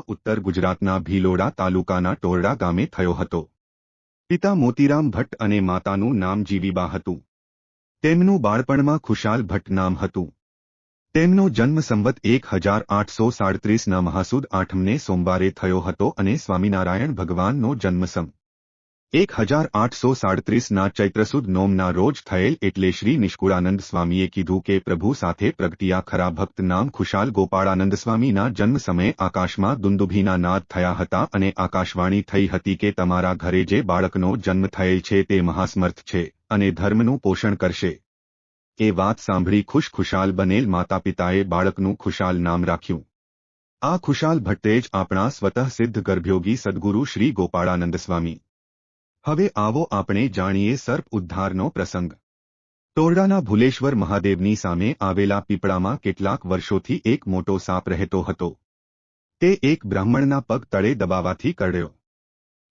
ઉત્તર ગુજરાતના ભીલોડા તાલુકાના ટોરડા ગામે થયો હતો. પિતા મોતીરામ ભટ્ટ અને માતાનું નામ જીવીબા હતું. તેમનું બાળપણમાં ખુશાલ ભટ્ટ નામ હતું. તેમનો જન્મ સંવત એક હજાર આઠસો સાડત્રીસના મહાસુદ આઠમને સોમવારે થયો હતો અને સ્વામિનારાયણ ભગવાનનો જન્મસમ એક હજાર આઠસો સાડત્રીસના ચૈત્રસુદ નોમના રોજ થયેલ એટલે શ્રી નિષ્કુળાનંદ સ્વામીએ કીધું કે પ્રભુ સાથે પ્રગટિયા ખરા ભક્ત નામ ખુશાલ ગોપાળાનંદ સ્વામીના જન્મ સમયે આકાશમાં દુંદુભીના નાદ થયા હતા અને આકાશવાણી થઈ હતી કે તમારા ઘરે જે બાળકનો જન્મ થયેલ છે તે મહાસમર્થ છે અને ધર્મનું પોષણ કરશે. એ વાત સાંભળી ખુશ ખુશાલ બનેલ માતા પિતાએ બાળકનું ખુશાલ નામ રાખ્યું. આ ખુશાલ ભટ્ટે જ આપણા સ્વતઃ સિદ્ધ ગર્ભયોગી સદગુરુ શ્રી ગોપાળાનંદ સ્વામી હવે આવો આપણે જાણીએ સર્પ ઉદ્ધારનો પ્રસંગ. ટોરડાના ભુલેશ્વર મહાદેવની સામે આવેલા પીપળામાં કેટલાક વર્ષોથી એક મોટો સાપ રહેતો હતો. તે એક બ્રાહ્મણના પગ તળે દબાવાથી કરડ્યો.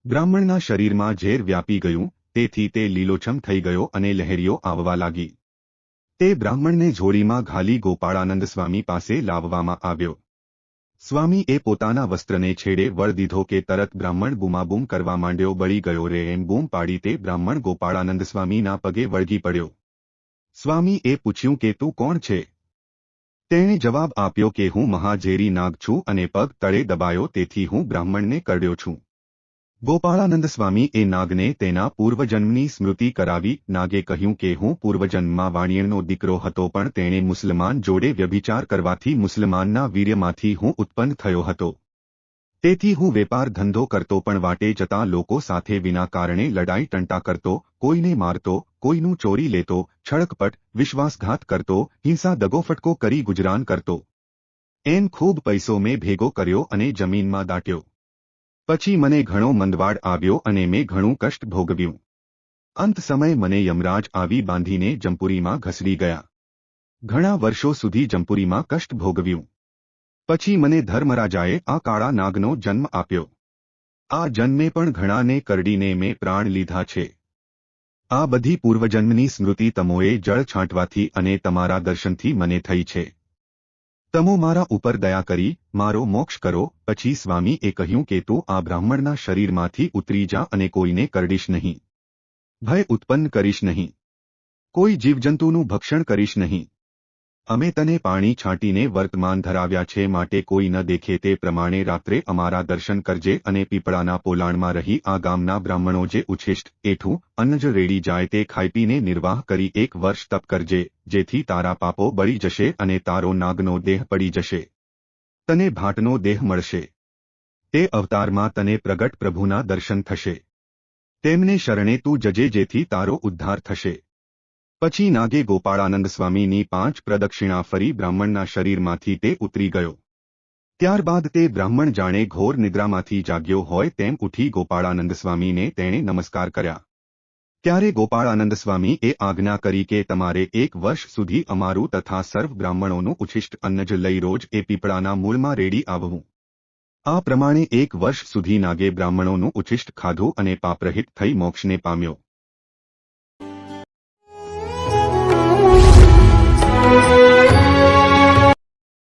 બ્રાહ્મણના શરીરમાં ઝેર વ્યાપી ગયું, તેથી તે લીલોછમ થઈ ગયો અને લહેરીઓ આવવા લાગી. તે બ્રાહ્મણને જોડીમાં ઘાલી ગોપાળાનંદ સ્વામી પાસે લાવવામાં આવ્યો. સ્વામી એ પોતાના વસ્ત્રને છેડે વળ દીધો કે તરત બ્રાહ્મણ બૂમાબૂમ કરવા માંડ્યો, બળી ગયો રે એમ બૂમ પાડી તે બ્રાહ્મણ ગોપાળાનંદ સ્વામીના પગે વળગી પડ્યો. સ્વામી એ પૂછ્યું કે, તું કોણ છે? તેણે જવાબ આપ્યો કે, હું મહાઝેરી નાગ છું અને પગ તળે દબાયો, તેથી હું બ્રાહ્મણને કરડ્યો છું. ગોપાળાનંદ સ્વામી એ નાગને તેના પૂર્વજન્મની સ્મૃતિ કરાવી, નાગે કહ્યું કે હું પૂર્વજન્મમાં વાણિયણનો દીકરો હતો પણ તેણે મુસલમાન જોડે વ્યભિચાર કરવાથી મુસલમાનના વીર્યમાંથી હું ઉત્પન્ન થયો હતો. તેથી હું વેપાર ધંધો કરતો પણ વાટે જતા લોકો સાથે વિના કારણે લડાઈ ટંટા કરતો, કોઈને મારતો, કોઈનું ચોરી લેતો, છળકપટ, વિશ્વાસઘાત કરતો, હિંસા દગોફટકો કરી ગુજરાન કરતો. એમ ખૂબ પૈસો મેં ભેગો કર્યો અને જમીનમાં દાટ્યો. પછી મને ઘણો મંદવાડ આવ્યો અને મેં ઘણું કષ્ટ ભોગવ્યું. અંત સમય મને યમરાજ આવી બાંધીને જંપુરીમાં ઘસડી ગયા. ઘણા વર્ષો સુધી જંપુરીમાં કષ્ટ ભોગવ્યું. પછી મને ધર્મરાજાએ આ કાળા નાગનો જન્મ આપ્યો. આ જન્મે પણ ઘણાને કરડીને મેં પ્રાણ લીધા છે. આ બધી પૂર્વજન્મની સ્મૃતિ તમોએ જળ છાંટવાથી અને તમારા દર્શનથી મને થઈ છે. તમો મારા ઉપર દયા કરી, મારો મોક્ષ કરો. પછી સ્વામીએ કહ્યું કે તું આ બ્રાહ્મણના શરીરમાંથી ઉતરી જા અને કોઈને કરડીશ નહીં. ભય ઉત્પન્ન કરીશ નહીં. કોઈ જીવજંતુનું ભક્ષણ કરીશ નહીં. અમે તને પાણી છાંટીને વર્તમાન ધરાવ્યા છે માટે કોઈ ન દેખે તે પ્રમાણે રાત્રે અમારા દર્શન કરજે અને પીપળાના પોલાણમાં રહી આ ગામના બ્રાહ્મણો જે ઉચ્છિષ્ટ એઠું અન્નજ રેડી જાય તે ખાઈ નિર્વાહ કરી એક વર્ષ તપ કરજે, જેથી તારા પાપો બળી જશે અને તારો નાગનો દેહ પડી જશે. તને ભાટનો દેહ મળશે. તે અવતારમાં તને પ્રગટ પ્રભુના દર્શન થશે. તેમને શરણે તું જજે જેથી તારો ઉદ્ધાર થશે. પછી નાગે ગોપાળાનંદ સ્વામીની પાંચ પ્રદક્ષિણા ફરી બ્રાહ્મણના શરીરમાંથી તે ઉતરી ગયો. ત્યારબાદ તે બ્રાહ્મણ જાણે ઘોર નિદ્રામાંથી જાગ્યો હોય તેમ ઉઠી ગોપાળાનંદ સ્વામીને તેણે નમસ્કાર કર્યા. ત્યારે ગોપાળાનંદ એ આજ્ઞા કરી કે તમારે એક વર્ષ સુધી અમારું તથા સર્વ બ્રાહ્મણોનું ઉચ્છિષ્ટ અન્ન જ લઈ રોજ એ પીપળાના મૂળમાં રેડી આવવું. આ પ્રમાણે એક વર્ષ સુધી નાગે બ્રાહ્મણોનું ઉચ્છિષ્ટ ખાધું અને પાપરહિત થઈ મોક્ષને પામ્યો.